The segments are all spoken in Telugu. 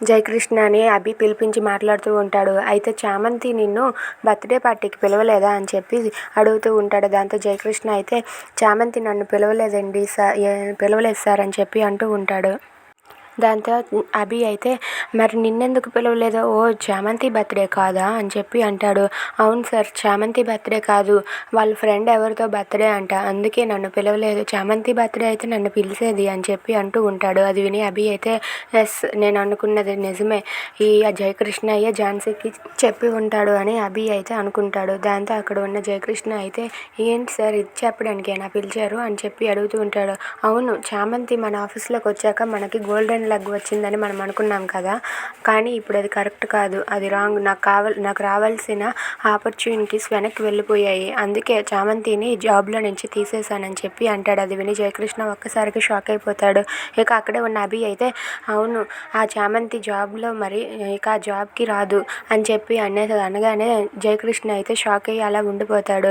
జయకృష్ణ అని అభి పిలిపించి మాట్లాడుతూ ఉంటాడు. అయితే చామంతి నిన్ను బర్త్డే పార్టీకి పిలవలేదా అని చెప్పి అడుగుతూ ఉంటాడు. దాంతో జయకృష్ణ అయితే చామంతి నన్ను పిలవలేదండి సార్ పిలవలేదు సార్ అని చెప్పి అంటూ ఉంటాడు. దాంతో అభి అయితే మరి నిన్నెందుకు పిలవలేదు? ఓ చామంతి బర్త్డే కాదా? అని చెప్పి అంటాడు. అవును సార్ చామంతి బర్త్డే కాదు. వాళ్ళ ఫ్రెండ్ ఎవరితో బర్త్డే అంట. అందుకే నన్ను పిలవలేదు. చామంతి బర్త్డే అయితే నన్ను పిలిచేది అని చెప్పి అంటూ ఉంటాడు. అది విని అభి అయితే ఎస్ నేను అనుకున్నది నిజమే. ఈ జయకృష్ణయ్య ఝాన్సీకి చెప్పి ఉంటాడు అని అభి అయితే అనుకుంటాడు. దాంతో అక్కడ ఉన్న జయకృష్ణ అయితే ఏంటి సార్ ఇది చెప్పడానికేనా పిలిచారు? అని చెప్పి అడుగుతూ ఉంటాడు. అవును చామంతి మన ఆఫీస్లోకి వచ్చాక మనకి గోల్డెన్ లగ్ వచ్చిందని మనం అనుకున్నాం కదా. కానీ ఇప్పుడు అది కరెక్ట్ కాదు. అది రాంగ్. నాకు కావాలి నాకు రావాల్సిన ఆపర్చునిటీస్ వెనక్కి వెళ్ళిపోయాయి. అందుకే చామంతిని జాబ్లో నుంచి తీసేశానని చెప్పి అంటాడు. అది విని జయకృష్ణ ఒక్కసారికి షాక్ అయిపోతాడు. ఇక అక్కడే ఉన్న అభి అయితే అవును ఆ చామంతి జాబ్లో మరి ఇక ఆ జాబ్కి రాదు అని చెప్పి అనేది అనగానే జయకృష్ణ అయితే షాక్ అయ్యి అలా ఉండిపోతాడు.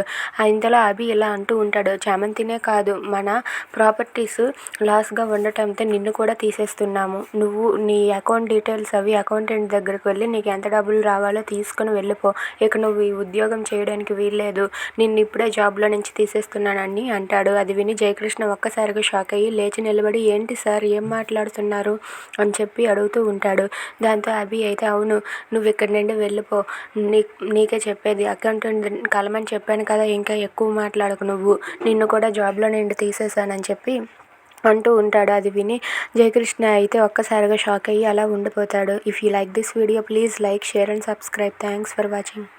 ఇంతలో అభి ఇలా అంటూ ఉంటాడు చామంతినే కాదు. మన ప్రాపర్టీస్ లాస్గా ఉండటంతో నిన్ను కూడా తీసేస్తున్నాను తీసేస్తున్నాము నువ్వు నీ అకౌంట్ డీటెయిల్స్ అవి అకౌంటెంట్ దగ్గరకు వెళ్ళి నీకు ఎంత డబ్బులు రావాలో తీసుకుని వెళ్ళిపో. ఇక నువ్వు ఈ ఉద్యోగం చేయడానికి వీల్లేదు. నిన్ను ఇప్పుడే జాబ్లో నుంచి తీసేస్తున్నానని అంటాడు. అది విని జయకృష్ణ ఒక్కసారిగా షాక్ అయ్యి లేచి నిలబడి ఏంటి సార్? ఏం మాట్లాడుతున్నారు? అని చెప్పి అడుగుతూ ఉంటాడు. దాంతో అభి అయితే అవును నువ్వు ఇక్కడి నుండి వెళ్ళిపో. నీ నీకే చెప్పేది. అకౌంటెంట్ కలమని చెప్పాను కదా ఇంకా ఎక్కువ మాట్లాడకు నువ్వు. నిన్ను కూడా జాబ్లో నుండి తీసేశానని చెప్పి అంటూ ఉంటాడు. అది విని జయకృష్ణ అయితే ఒక్కసారిగా షాక్ అయ్యి అలా ఉండిపోతాడు. If you like this video please like share and subscribe thanks for watching